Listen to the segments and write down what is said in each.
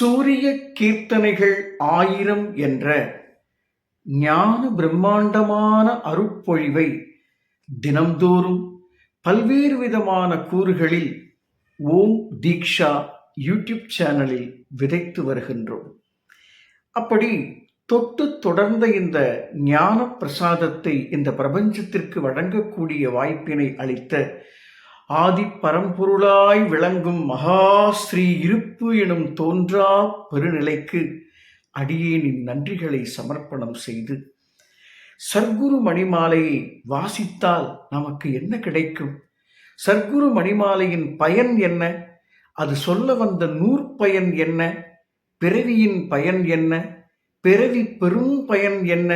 சூரிய கீர்த்தனைகள் ஆயிரம் என்ற ஞான பிரம்மாண்டமான அருட்பொழிவை தினம்தோறும் பல்வேறு விதமான கூறுகளில் ஓம் தீக்ஷா யூடியூப் சேனலில் விதைத்து வருகின்றோம். அப்படி தொட்டு தொடர்ந்த இந்த ஞான பிரசாதத்தை இந்த பிரபஞ்சத்திற்கு வழங்கக்கூடிய வாய்ப்பினை அளித்த ஆதி பரம்பொருளாய் விளங்கும் மகாஸ்ரீ இருப்பு எனும் தோன்றா பெருநிலைக்கு அடியேனின் நன்றிகளை சமர்ப்பணம் செய்து சர்க்குரு மணிமாலையை வாசித்தால் நமக்கு என்ன கிடைக்கும்? சர்க்குரு மணிமாலையின் பயன் என்ன? அது சொல்ல வந்த நூற்பயன் என்ன? பிறவியின் பயன் என்ன? பிறவி பெரும் பயன் என்ன?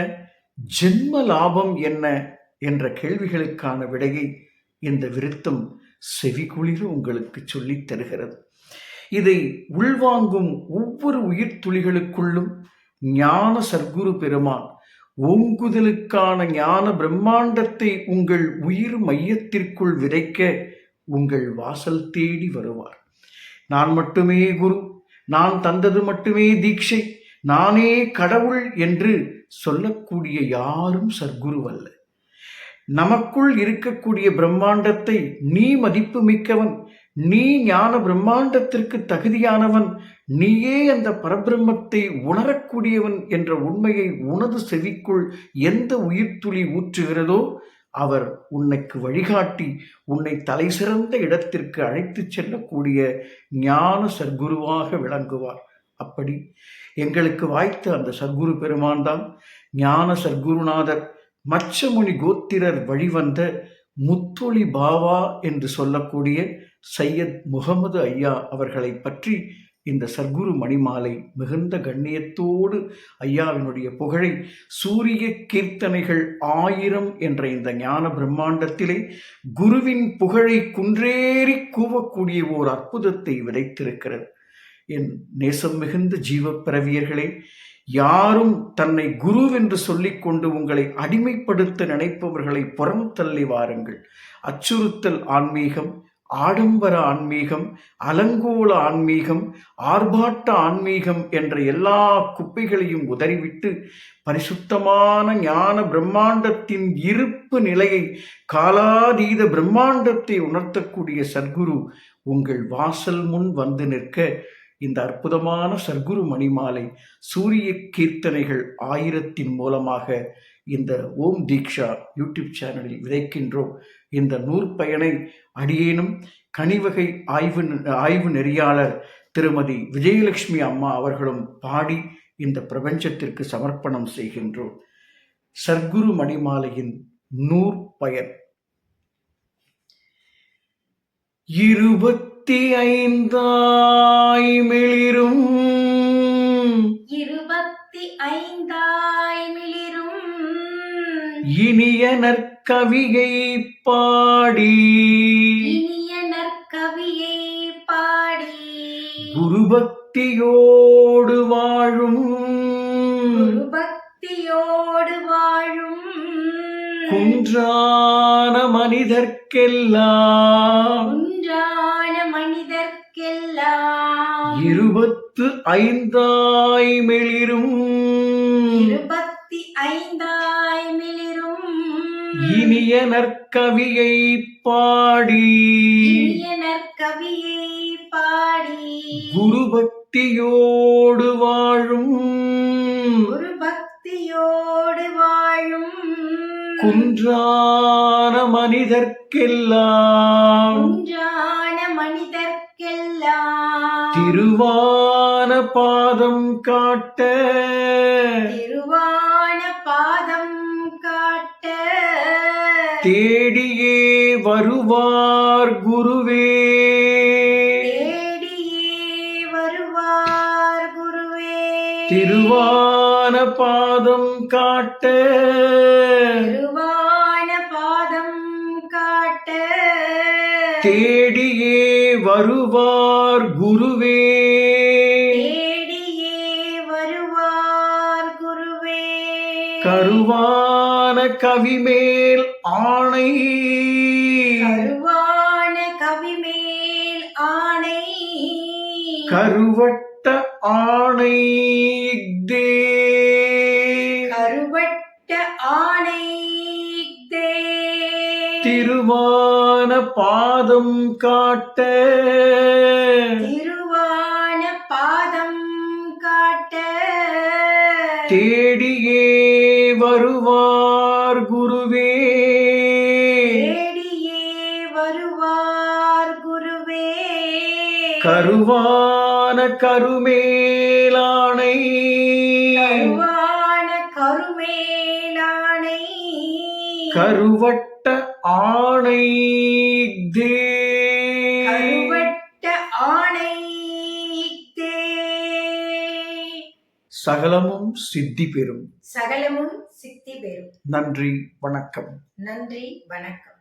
ஜென்ம லாபம் என்ன? என்ற கேள்விகளுக்கான விடையை இந்த விருத்தம் செவிகுளிர உங்களுக்கு சொல்லித் தருகிறது. இதை உள்வாங்கும் ஒவ்வொரு உயிர் துளிகளுக்குள்ளும் ஞான சர்க்குரு பெருமான் ஓங்குதலுக்கான ஞான பிரம்மாண்டத்தை உங்கள் உயிர் மையத்திற்குள் விதைக்க உங்கள் வாசல் தேடி வருவார். நான் மட்டுமே குரு நான் தந்தது மட்டுமே தீட்சை நானே கடவுள் என்று சொல்லக்கூடிய யாரும் சர்க்குருவல்ல. நமக்குள் இருக்கக்கூடிய பிரம்மாண்டத்தை நீ மதிப்பு மிக்கவன் நீ ஞான பிரம்மாண்டத்திற்கு தகுதியானவன் நீயே அந்த பரபிரம்மத்தை உணரக்கூடியவன் என்ற உண்மையை உனது செவிக்குள் எந்த உயிர்த்துளி ஊற்றுகிறதோ அவர் உன்னைக்கு வழிகாட்டி உன்னை தலை சிறந்த இடத்திற்கு அழைத்துச் செல்லக்கூடிய ஞான சர்க்குருவாக விளங்குவார். அப்படி எங்களுக்கு வாய்த்த அந்த சர்க்குரு பெருமான் தான் ஞான சர்க்குருநாதர். மச்சமுனி கோத்திரர் வழிவந்த முத்தொளி பாவா என்று சொல்லக்கூடிய சையத் முகமது ஐயா அவர்களை பற்றி இந்த சர்க்குரு மணிமாலை மிகுந்த கண்ணியத்தோடு ஐயாவினுடைய புகழை சூரிய கீர்த்தனைகள் ஆயிரம் என்ற இந்த ஞான பிரம்மாண்டத்திலே குருவின் புகழை குன்றேறி கூவக்கூடிய ஓர் அற்புதத்தை விதைத்திருக்கிறது. என் நேசம் மிகுந்த ஜீவப்பிறவியர்களே யாரும் தன்னை குருவென்று சொல்லிக்கொண்டு உங்களை அடிமைப்படுத்த நினைப்பவர்களை புறம் தள்ளி வாருங்கள். அச்சுறுத்தல் ஆன்மீகம் ஆடம்பர ஆன்மீகம் அலங்கோல ஆன்மீகம் ஆர்ப்பாட்ட ஆன்மீகம் என்ற எல்லா குப்பைகளையும் உதறிவிட்டு பரிசுத்தமான ஞான பிரம்மாண்டத்தின் இருப்பு நிலையை காலாதீத பிரம்மாண்டத்தை உணர்த்தக்கூடிய சத்குரு உங்கள் வாசல் முன் வந்து நிற்க இந்த அற்புதமான சர்க்குரு மணிமாலை சூரிய கீர்த்தனைகள் ஆயிரத்தின் மூலமாக இந்த ஓம் தீக்ஷா யூடியூப் சேனலில் விதைக்கின்றோம். இந்த நூற்பயனை அடியேனும் கனிவகை ஆய்வு ஆய்வு நெறியாளர் திருமதி விஜயலட்சுமி அம்மா அவர்களும் பாடி இந்த பிரபஞ்சத்திற்கு சமர்ப்பணம் செய்கின்றோம். சர்க்குரு மணிமாலையின் நூற்பயன். இருபத்தி ஐந்தாய் மிளிரும். இருபத்தி ஐந்தாய் மிளிரும். இனிய நற்கவியை பாடி இனிய நற்கவியை பாடி குருபக்தியோடு வாழும். குரு பக்தியோடு வாழும். குன்றான மனிதர்க்கெல்லாம். இருபத்து ஐந்தாய் மிளிரும். இருபத்தி ஐந்தாய் மிளிரும். இனிய நற்கவியை பாடி. இனிய நற்கவியை பாடி. குருபக்தியோடு வாழும். குரு பக்தியோடு வாழும். குன்றான மனிதர்க்கெல்லாம். திருவான பாதம் காட்ட. திருவான பாதம் காட்ட. தேடியே வருவார் குருவே. தேடியே வருவார் குருவே. திருவான பாதம் காட்ட. திருவான பாதம் காட்ட வருவார் குருவே. தேடியே வருவார் குருவே. கருவான கவிமேல் ஆணை. கருவான கவிமேல் ஆணை. கருவட்ட ஆணை தே. கருவட்ட ஆணை தே. திருவான பாதம் காட்ட. திருவான பாதம் காட்ட. தேடியே வருவார் குருவே. தேடியே வருவார் குருவே. கருவான கருமேலானை. கருவான கருமேலானை. கருவட்ட ஆணை கருவட்ட ஆணை சகலமும் சித்தி பெறும். சகலமும் சித்தி பெறும். நன்றி வணக்கம். நன்றி வணக்கம்.